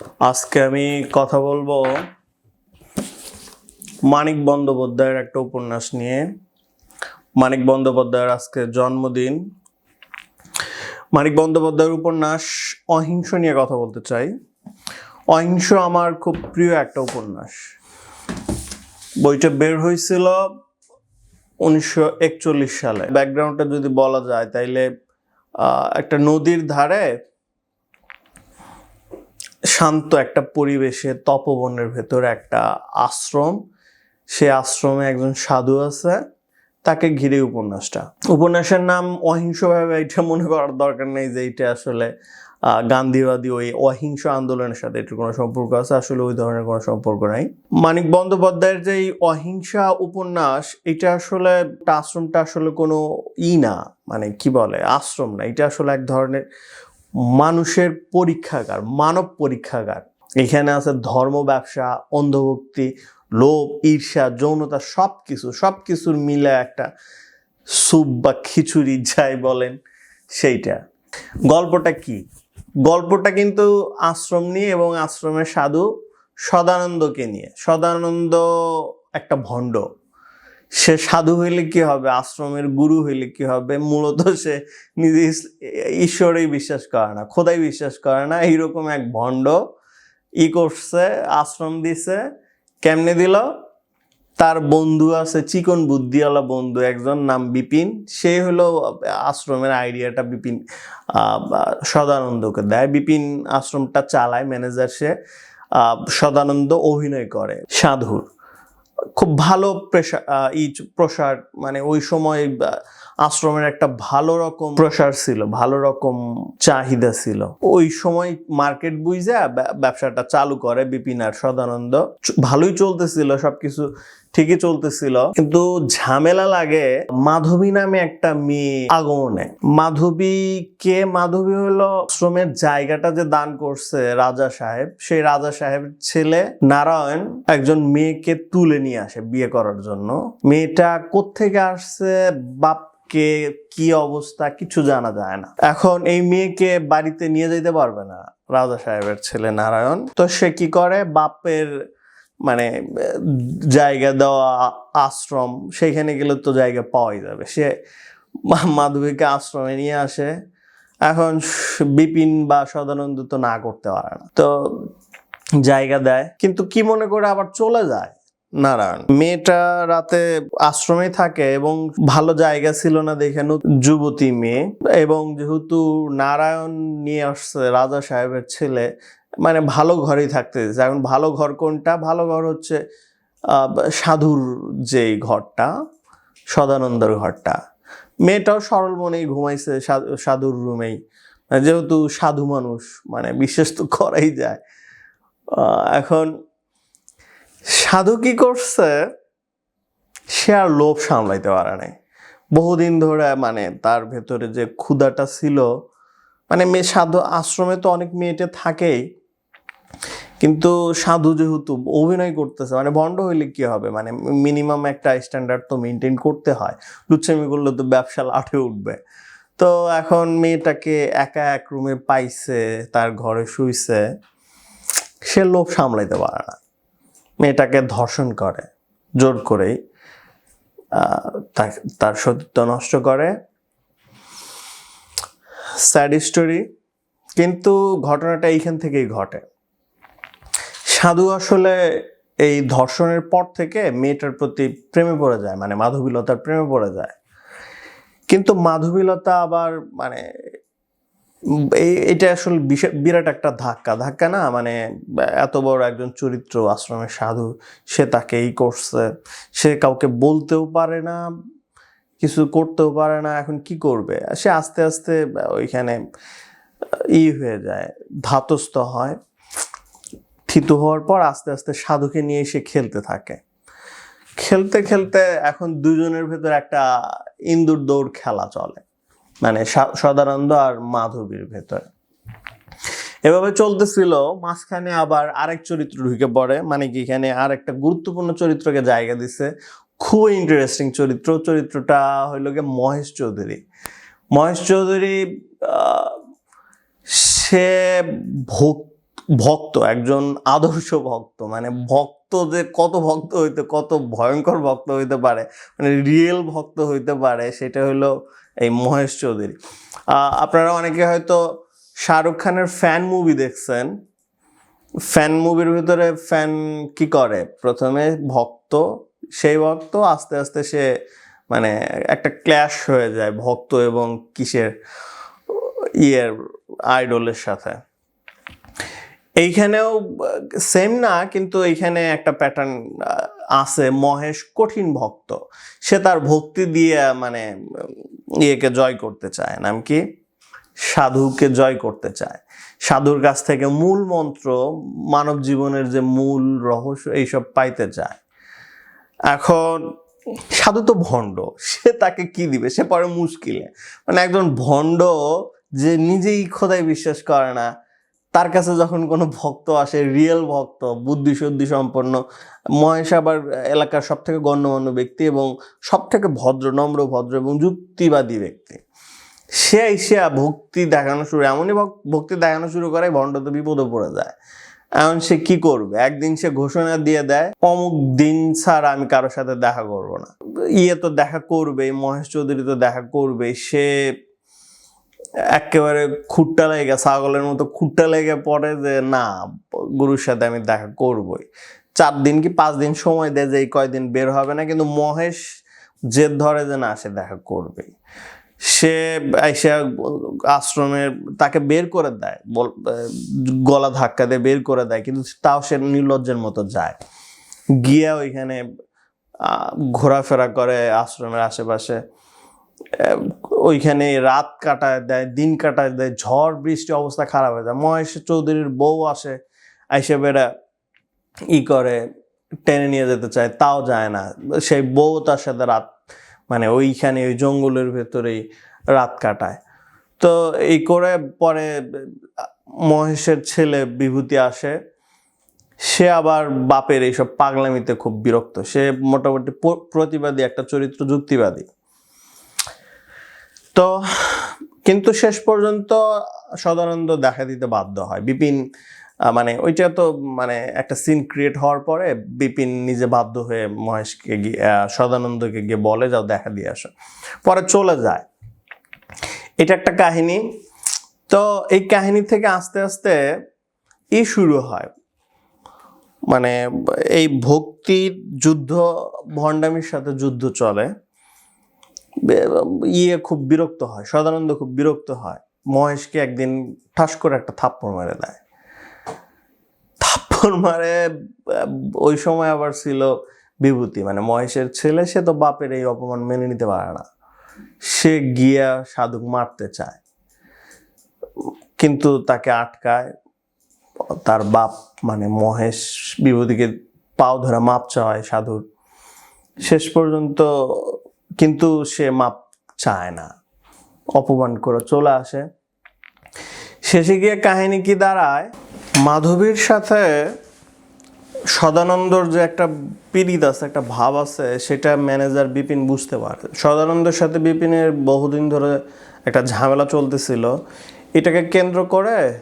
আজকে আমি কথা বলব মানিক বন্দ্যোপাধ্যায়ের একটা উপন্যাস নিয়ে। মানিক বন্দ্যোপাধ্যায়ের আজকে জন্মদিন। মানিক বন্দ্যোপাধ্যায়ের উপন্যাস অহিংস নিয়ে কথা বলতে চাই। অহিংস আমার খুব প্রিয় একটা উপন্যাস। বইটা বের হয়েছিল উনিশশো একচল্লিশ সালে। ব্যাকগ্রাউন্ডটা যদি বলা যায়, তাইলে একটা নদীর ধারে শান্ত একটা পরিবেশে তপবনের ভেতরে একটা আশ্রম। সে আশ্রমে একজন সাধু আছে, তাকে ঘিরে উপন্যাসটা। উপন্যাসের নাম অহিংসভাবে এটা মনে করার দরকার নেই যে এটা আসলে গান্ধীবাদী ওই অহিংস আন্দোলনের সাথে এটার কোনো সম্পর্ক আছে, আসলে ওই ধরনের কোনো সম্পর্ক নাই। মানিক বন্দ্যোপাধ্যায়ের যে এই অহিংসা উপন্যাস, এটা আসলে আশ্রমটা আসলে কোনো ই না মানে কি বলে, আশ্রম না, এটা আসলে এক ধরনের মানুষের পরীক্ষাগার, মানব পরীক্ষাগার। এখানে আছে ধর্ম, ব্যবসা, অন্ধভক্তি, লোভ, ঈর্ষা, যৌনতা সব কিছু সব কিছুর মিলে একটা স্যুপ বা খিচুড়ি যাই বলেন, সেইটা। গল্পটা কি? গল্পটা কিন্তু আশ্রম নিয়ে এবং আশ্রমের সাধু সদানন্দকে নিয়ে। সদানন্দ একটা ভণ্ড। সে সাধু হইলে কি হবে? আশ্রমের গুরু হইলে কি হবে? মূলত সে নিজে ঈশ্বরেই বিশ্বাস করে না, খোদাই বিশ্বাস করে না। এইরকম এক ভণ্ড ই করছে, আশ্রম দিছে, কেমনে দিল? তার বন্ধু আছে, চিকন বুদ্ধিওয়ালা বন্ধু, একজন নাম বিপিন। সে হলো আশ্রমের আইডিয়াটা বিপিন সদানন্দকে দেয়। বিপিন আশ্রমটা চালায়, ম্যানেজার সে সদানন্দ অভিনয় করে, সাধুর। খুব ভালো প্রেশার ই প্রসার মানে ওই সময় আশ্রমের একটা ভালো রকম প্রসার ছিল ভালো রকম চাহিদা ছিল। ওই সময় মার্কেট বুঝে ব্যবসাটা চালু করে বিপিন আর সদানন্দ। ভালোই চলতেছিল সবকিছু ঠিকই চলতেছিল। কিন্তু ঝামেলা লাগে মাধবী নামে একটা মেয়ে আগমনে। মাধবী কে? মাধবী হলো আশ্রমের জায়গাটা যে দান করছে রাজা সাহেব সেই রাজা সাহেবের ছেলে নারায়ণ একজন মেয়েকে তুলে নিয়ে আসে বিয়ে করার জন্য। মেয়েটা কোত্থেকে আসছে? বাপকে কি অবস্থা কিছু জানা যায় না। এখন এই মেয়েকে বাড়িতে নিয়ে যেতে পারবে না রাজা সাহেবের ছেলে নারায়ণ। তো সে কি করে? বাপের মানে জায়গা দেওয়া, আশ্রম, সেখানে গেলে তো জায়গা পাওয়াই যাবে। সে মাধবীকে আশ্রমে নিয়ে আসে। এখন বিপিন বা সদানন্দ তো না করতে পারে না। তো জায়গা দেয়। কিন্তু কি মনে করে আবার চলে যায়? নারায়ণ। মেয়েটা রাতে আশ্রমে থাকে এবং ভালো জায়গা ছিল না দেখে যুবতী মেয়ে এবং যেহেতু নারায়ণ নিয়ে আসছে রাজা সাহেবের ছেলে মানে ভালো ঘরেই থাকতে এখন ভালো ঘর কোনটা? ভালো ঘর হচ্ছে সাধুর যেই ঘরটা, সদানন্দর ঘরটা। মেয়েটাও সরল মনেই ঘুমাইছে সাধুর রুমেই। যেহেতু সাধু মানুষ মানে বিশ্বাস তো করাই যায়। এখন সাধু কি করছে? সে আর লোভ সামলাইতে পারে নাই। বহুদিন ধরে মানে তার ভেতরে যে ক্ষুধাটা ছিল মানে মেয়ে সাধু আশ্রমে তো অনেক মেয়েটে থাকেই, কিন্তু সাধু যেহেতু অভিনয় করতেছে মানে বন্ড হইলে কি হবে? মানে মিনিমাম একটা স্ট্যান্ডার্ড তো মেনটেন করতে হয়। লুচ্ছামি করলে তো ব্যবসা লাঠে উঠবে। তো এখন মেয়েটাকে একা এক রুমে পাইছে, তার ঘরে শুইছে, সে লোভ সামলাইতে পারে না। মেয়েটাকে ধর্ষণ করে, জোর করেই তার সতীত্ব নষ্ট করে। স্যাড স্টোরি কিন্তু ঘটনাটা এইখান থেকেই ঘটে। সাধু আসলে এই ধর্ষণের পর থেকে মেয়েটার প্রতি প্রেমে পড়ে যায় মানে মাধবীলতার প্রেমে পড়ে যায়। কিন্তু মাধবীলতা আবার মানে এটা আসলে বিরাট একটা ধাক্কা। ধাক্কা না মানে এত বড় একজন চরিত্র, আশ্রমের সাধু, সে তাকে এই করছে। সে কাউকে বলতেও পারে না, কিছু করতেও পারে না, এখন কি করবে? সে আস্তে আস্তে, ওইখানে, ই হয়ে যায়, ধাতস্থ হয়। থিতু হওয়ার পর আস্তে আস্তে সাধুকে নিয়ে সে খেলতে থাকে। খেলতে খেলতে এখন দুজনের ভেতর একটা ইন্দুর দৌড় খেলা চলে। মানে সদানন্দ আর মাধবীর ভেতরে। এভাবে চলতেছিল, মাঝখানে আবার আরেক চরিত্র ঢুকে পড়ে মানে কি এখানে আর একটা গুরুত্বপূর্ণ চরিত্রকে জায়গা দিছে। খুবই ইন্টারেস্টিং চরিত্র, চরিত্রটা হইল গিয়ে মহেশ চৌধুরী। মহেশ চৌধুরী সে ভোগ ভক্ত, একজন আদর্শ ভক্ত মানে ভক্ত যে কত ভক্ত হইতে, কত ভয়ঙ্কর ভক্ত হইতে পারে মানে রিয়েল ভক্ত হইতে পারে, সেটা হলো এই মহেশ চৌধুরী। আপনারা অনেকে হয়তো শাহরুখ খানের ফ্যান মুভি দেখছেন। ফ্যান মুভির ভিতরে ফ্যান কি করে? প্রথমে ভক্ত, সেই ভক্ত আস্তে আস্তে সে মানে একটা ক্ল্যাশ হয়ে যায় ভক্ত এবং কিসের ইয়ের আইডলের সাথে। এইখানেও সেম না, কিন্তু এইখানে একটা প্যাটার্ন আছে। মহেশ কঠিন ভক্ত। সে তার ভক্তি দিয়ে মানে ইয়েকে জয় করতে চায়। নাম কি? সাধুকে জয় করতে চায়। সাধুর কাছ থেকে মূল মন্ত্র, মানব জীবনের যে মূল রহস্য, এইসব পাইতে চায়। এখন, সাধু তো ভণ্ড। সে তাকে কি দিবে? সে পরে মুশকিলে। মানে একজন ভণ্ড যে নিজেই খোদায় বিশ্বাস করে না তার কাছে যখন কোনো ভক্ত আসে রিয়েল ভক্ত বুদ্ধি শুদ্ধি সম্পন্ন মহেশ আবার এলাকার সব থেকে গণ্যমান্য ব্যক্তি এবং সব থেকে ভদ্র, নম্র ভদ্র এবং যুক্তিবাদী ব্যক্তি। সে এসে ভক্তি দেখানো শুরু, এমনই ভক- ভক্তি দেখানো শুরু করে ভণ্ড তো বিপদে পড়ে যায়। এখন সে কি করবে? একদিন সে ঘোষণা দিয়ে দেয়, অমুক দিন ছাড়া আমি কারোর সাথে দেখা করব না। ইয়ে তো দেখা করবে মহেশ চৌধুরী তো দেখা করবে সে একেবারে খুঁটটা লেগে, ছাগলের মতো খুঁটটা লেগে পড়ে যে, না, গুরুর সাথে আমি দেখা করবই। চার দিন কি পাঁচ দিন সময় দেয় যে, এই কয়দিন বের হবে না? কিন্তু মহেশ জেদ ধরে যে, না, সে দেখা করবেই। সে এসে আশ্রমের তাকে বের করে দেয় গলা ধাক্কা দিয়ে বের করে দেয়, কিন্তু তাও সে নির্লজ্জের মতো যায়। গিয়ে ওইখানে ঘোরাফেরা করে আশ্রমের আশেপাশে। ওইখানে রাত কাটায় দেয়, দিন কাটায় দেয়, ঝড়, বৃষ্টি অবস্থা খারাপ হয়ে যায়। মহেশ চৌধুরীর বউ আসে, আইসে বেড়া ই করে, টেনে নিয়ে যেতে চায়, তাও যায় না। সেই বউ তার সাথে রাত মানে ওইখানে ওই জঙ্গলের ভেতরেই রাত কাটায়। তো এই করে পরে মহেশের ছেলে বিভূতি আসে, সে আবার বাপের এইসব পাগলামিতে খুব বিরক্ত। সে মোটামুটি প্রতিবাদী একটা চরিত্র যুক্তিবাদী। তো কিন্তু শেষ পর্যন্ত সদানন্দ দেখা দিতে বাধ্য হয়। বিপিন মানে ওইটা তো মানে একটা সিন ক্রিয়েট হওয়ার পরে বিপিন নিজে বাধ্য হয়ে মহেশকে গিয়ে সদানন্দকে গিয়ে বলে, যাও দেখা দিয়ে আসো। পরে চলে যায়। এটা একটা কাহিনী। তো এই কাহিনী থেকে আস্তে আস্তে ই শুরু হয়। মানে এই ভক্তির যুদ্ধ, ভণ্ডামির সাথে যুদ্ধ চলে। ইয়ে খুব বিরক্ত হয়, সদানন্দ খুব বিরক্ত হয়। মহেশকে একদিন ঠাস করে একটা থাপ্পড় মেরে দেয়। থাপ্পড় মারে ওই সময় আবার ছিল বিভূতি মানে মহেশের ছেলে, সে তো বাপের এই অপমান মেনে নিতে পারে না। সে গিয়া সাধুক মারতে চায়। কিন্তু তাকে আটকায়, তার বাপ মানে মহেশ বিভূতিকে পাও ধরে মাপ চায় সাধুর। শেষ পর্যন্ত কিন্তু সে মাপ চায় না। অপমান করে চলে আসে। শেষে গিয়ে কাহিনী কি দাঁড়ায়? মাধবীর সাথে সদানন্দর যে একটা পীড়িত আছে, একটা ভাব আছে, সেটা ম্যানেজার বিপিন বুঝতে পারে। সদানন্দর সাথে বিপিনের বহুদিন ধরে একটা ঝামেলা চলতেছিল। এটাকে কেন্দ্র করে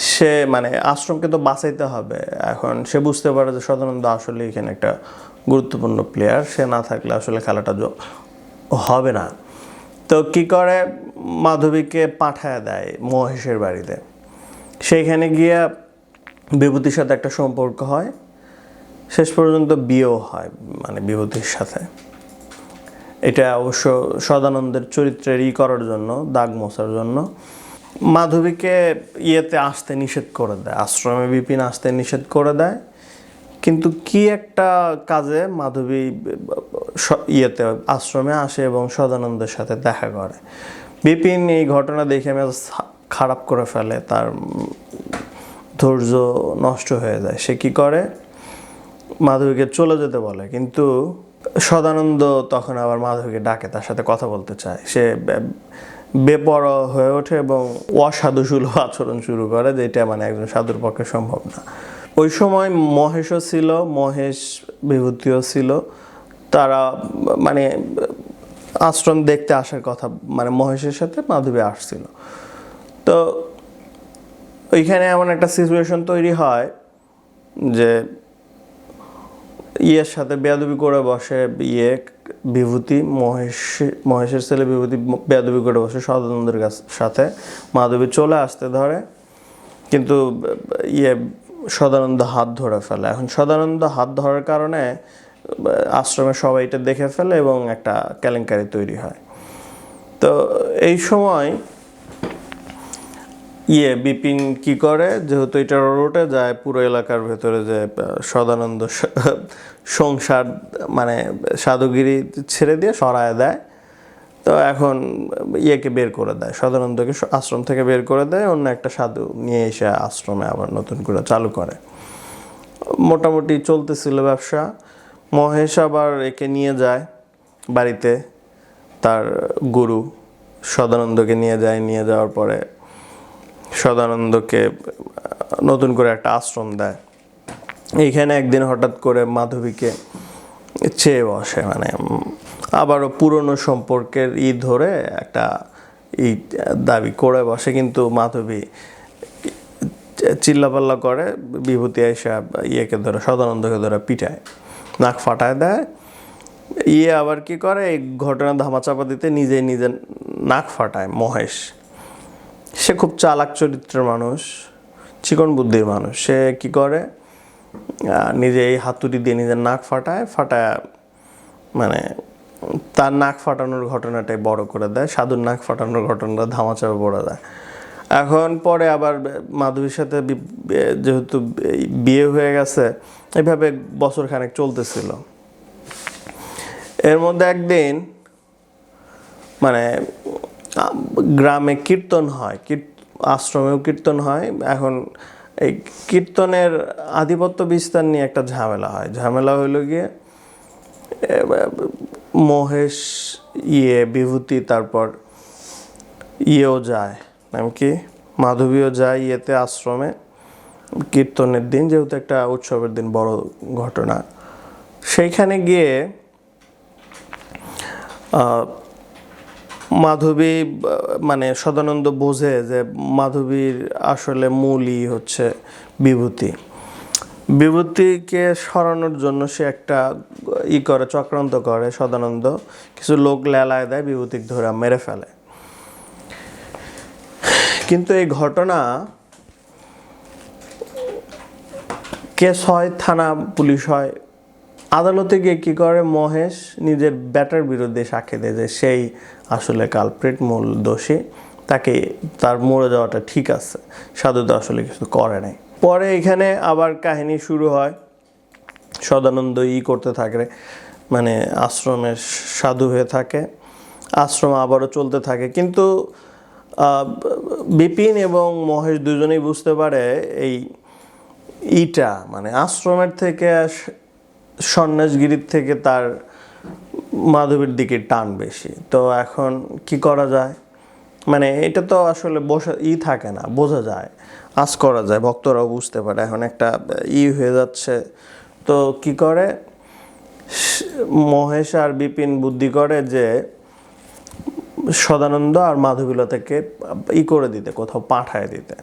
সে মানে আশ্রমকে তো বাঁচাইতে হবে। এখন সে বুঝতে পারে যে সদানন্দ আসলে এখানে একটা গুরুত্বপূর্ণ প্লেয়ার সে না থাকলে আসলে খেলাটা হবে না। তো কি করে? মাধবীকে পাঠায় দেয় মহেশের বাড়িতে। সেইখানে গিয়ে বিভূতির সাথে একটা সম্পর্ক হয়। শেষ পর্যন্ত বিয়েও হয় মানে বিভূতির সাথে। এটা অবশ্য সদানন্দের চরিত্রের ই করার জন্য, দাগ মোছার জন্য। মাধবীকে ইয়েতে আসতে নিষেধ করে দেয়, আশ্রমে বিপিন আসতে নিষেধ করে দেয়। কিন্তু কি একটা কাজে মাধবী ইয়েতে আশ্রমে আসে এবং সদানন্দের সাথে দেখা করে। বিপিন এই ঘটনা দেখে মেজাজ খারাপ করে ফেলে, তার ধৈর্য নষ্ট হয়ে যায়। সে কি করে? মাধবীকে চলে যেতে বলে, কিন্তু সদানন্দ তখন আবার মাধবীকে ডাকে, তার সাথে কথা বলতে চায়। সে বেপরোয়া হয়ে ওঠে এবং অসাধু সুলভ আচরণ শুরু করে যেটা মানে একজন সাধুর পক্ষে সম্ভব না। ওই সময় মহেশও ছিল, মহেশ বিভূতিও ছিল। তারা মানে আশ্রম দেখতে আসার কথা মানে মহেশের সাথে মাধবী আসছিল। তো ওইখানে এমন একটা সিচুয়েশন তৈরি হয় যে, ইয়ের সাথে বেয়াদবি করে বসে ইয়ে বিভূতি মহেশ, মহেশের ছেলে বিভূতি বেদবী করে বসে সদানন্দের সাথে। মাধবী চলে আসতে ধরে, কিন্তু ইয়ে সদানন্দ হাত ধরে ফেলে। এখন সদানন্দ হাত ধরার কারণে, আশ্রমে সবাই এটা দেখে ফেলে এবং একটা কেলেঙ্কারি তৈরি হয়। তো এই সময় ইয়ে বিপিন কি করে? যেহেতু এটা রোটে যায় পুরো এলাকার ভেতরে যে সদানন্দ সংসার মানে সাধুগিরি ছেড়ে দিয়ে সরায় দেয়। তো এখন ইয়েকে বের করে দেয়, সদানন্দকে আশ্রম থেকে বের করে দেয়। অন্য একটা সাধু নিয়ে এসে আশ্রমে আবার নতুন করে চালু করে। মোটামুটি চলতেছিল ব্যবসা। মহেশ আবার একে নিয়ে যায় বাড়িতে। তার গুরু সদানন্দকে নিয়ে যায়। নিয়ে যাওয়ার পরে সদানন্দকে নতুন করে একটা আশ্রম দেয়। এইখানে একদিন হঠাৎ করে মাধবীকে চেয়ে বসে মানে আবারও পুরনো সম্পর্কের ই ধরে একটা ই দাবি করে বসে, কিন্তু মাধবী চিল্লাপাল্লা করে বিভূতি এসে ইয়েকে ধরে, সদানন্দকে ধরে পিটায়, নাক ফাটায় দেয়। ইয়ে আবার কি করে, এই ঘটনা ধামাচাপা দিতে নিজে নিজে নাক ফাটায়, মহেশ। সে খুব চালাক চরিত্রের মানুষ, চিকন বুদ্ধির মানুষ। সে কি করে? নিজে এই হাতুড়ি দিয়ে নিজের নাক ফাটায় ফাটায় মানে তার নাক ফাটানোর ঘটনাটাই বড় করে দেয়, সাধুর নাক ফাটানোর ঘটনাটা ধামাচাপা পড়ে দেয়। এখন পরে আবার মাধবীর সাথে যেহেতু বিয়ে হয়ে গেছে এইভাবে বছর খানেক চলতেছিল। এর মধ্যে একদিন মানে গ্রামে কীর্তন হয় আশ্রমেও কীর্তন হয়। এখন এই কীর্তনের আধিপত্য বিস্তার নিয়ে একটা ঝামেলা হয়। ঝামেলা হইল গিয়ে মহেশ ইয়ে বিভূতি তারপর ইয়েও যায়। নাম কি? মাধবীও যায় ইয়েতে আশ্রমে। কীর্তনের দিন যেহেতু একটা উৎসবের দিন, বড় ঘটনা। সেইখানে গিয়ে মাধবী মানে সদানন্দ বোঝে যে মাধবীর আসলে মূলই হচ্ছে বিভূতি। বিভূতিকে সরানোর জন্য সে একটা ই করে, চক্রান্ত করে সদানন্দ। কিছু লোক লেলায় দেয়, বিভূতিক ধরে মেরে ফেলে। কিন্তু এই ঘটনা কেস হয় থানা পুলিশ হয় আদালতে গিয়ে কি করে? মহেশ নিজের ব্যাটার বিরুদ্ধে সাক্ষী দেয় যে সেই আসলে কালপ্রিট মূল দোষী। তাকে তার মরে যাওয়াটা ঠিক আছে। সাধু তো আসলে কিছু করে নাই। পরে এখানে আবার কাহিনী শুরু হয়। সদানন্দ ই করতে থাকে। মানে আশ্রমের সাধু হয়ে থাকে। আশ্রম আবারও চলতে থাকে। কিন্তু বিপিন এবং মহেশ দুজনেই বুঝতে পারে এই ইটা মানে আশ্রমের থেকে সন্ন্যাসগিরির থেকে তার মাধবীর দিকে টান বেশি। তো এখন কি করা যায়? মানে এটা তো আসলে বসে, ই থাকে না, বোঝা যায়। আজ করা যায়, ভক্তরাও বুঝতে পারে। এখন একটা ই হয়ে যাচ্ছে। তো কি করে? মহেশ আর বিপিন বুদ্ধি করে যে সদানন্দ আর মাধবীলতাকে ই করে দিতে, কোথাও পাঠায় দিতে।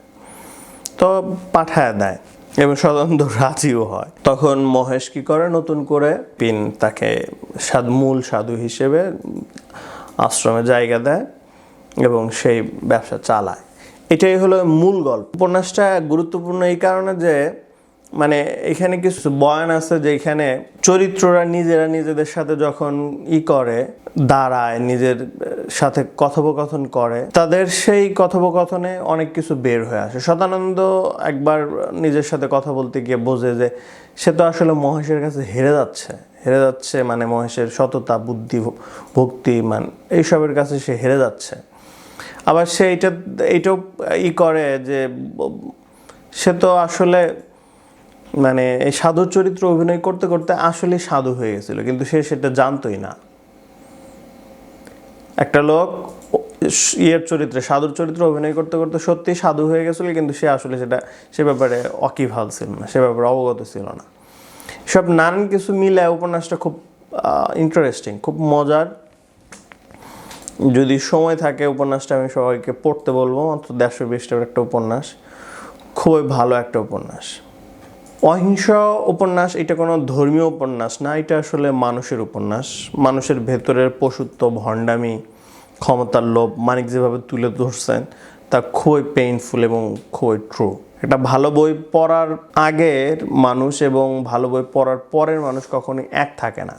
তো পাঠায় দেয়। এবং সদানন্দ রাজিও হয়। তখন মহেশ কি করে? নতুন করে পিন তাকে মূল সাধু হিসেবে আশ্রমে জায়গা দেয় এবং সেই ব্যবসা চালায়। এটাই হলো মূল গল্প। উপন্যাসটা গুরুত্বপূর্ণ এই কারণে যে মানে এখানে কিছু বয়ান আছে যে এখানে চরিত্ররা নিজেরা নিজেদের সাথে যখন ই করে, দাঁড়ায়, নিজের সাথে কথোপকথন করে, তাদের সেই কথোপকথনে অনেক কিছু বের হয়ে আসে। সদানন্দ একবার নিজের সাথে কথা বলতে গিয়ে বোঝে যে সে তো আসলে মহেশের কাছে হেরে যাচ্ছে। হেরে যাচ্ছে মানে মহেশের সততা, বুদ্ধি ভক্তি, মান, এইসবের কাছে সে হেরে যাচ্ছে। আবার সে এইটা, এইটাও ই করে যে সে তো আসলে মানে এই সাধুর চরিত্র অভিনয় করতে করতে আসলে সাধু হয়ে গেছিল, কিন্তু সে সেটা জানতোই না। একটা লোক ইয়ের চরিত্রে, সাধুর চরিত্র অভিনয় করতে করতে সত্যি সাধু হয়ে গেছিল, কিন্তু সে আসলে সেটা, সে ব্যাপারে অকিভাল ছিল না, সে ব্যাপারে অবগত ছিল না। সব নানান কিছু মিলে উপন্যাসটা খুব ইন্টারেস্টিং খুব মজার। যদি সময় থাকে উপন্যাসটা আমি সবাইকে পড়তে বলব, মাত্র দেড়শো বিশটার একটা উপন্যাস। খুবই ভালো একটা উপন্যাস। অহিংস উপন্যাস, এটা কোনো ধর্মীয় উপন্যাস না, এটা আসলে মানুষের উপন্যাস। মানুষের ভেতরের পশুত্ব, ভণ্ডামি, ক্ষমতার লোভ, মানিক যেভাবে তুলে ধরছেন, তা খুবই পেইনফুল এবং খুবই ট্রু একটা ভালো বই পড়ার আগের মানুষ এবং ভালো বই পড়ার পরের মানুষ কখনোই এক থাকে না।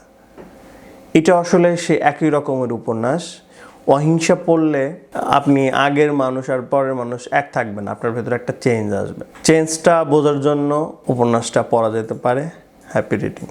এটা আসলে সে একই রকমের উপন্যাস। অহিংসা পড়লে আপনি আগের মানুষ আর পরের মানুষ এক থাকবেন আপনার ভেতরে একটা চেঞ্জ আসবে। চেঞ্জটা বোঝার জন্য উপন্যাসটা পড়া যেতে পারে। Happy reading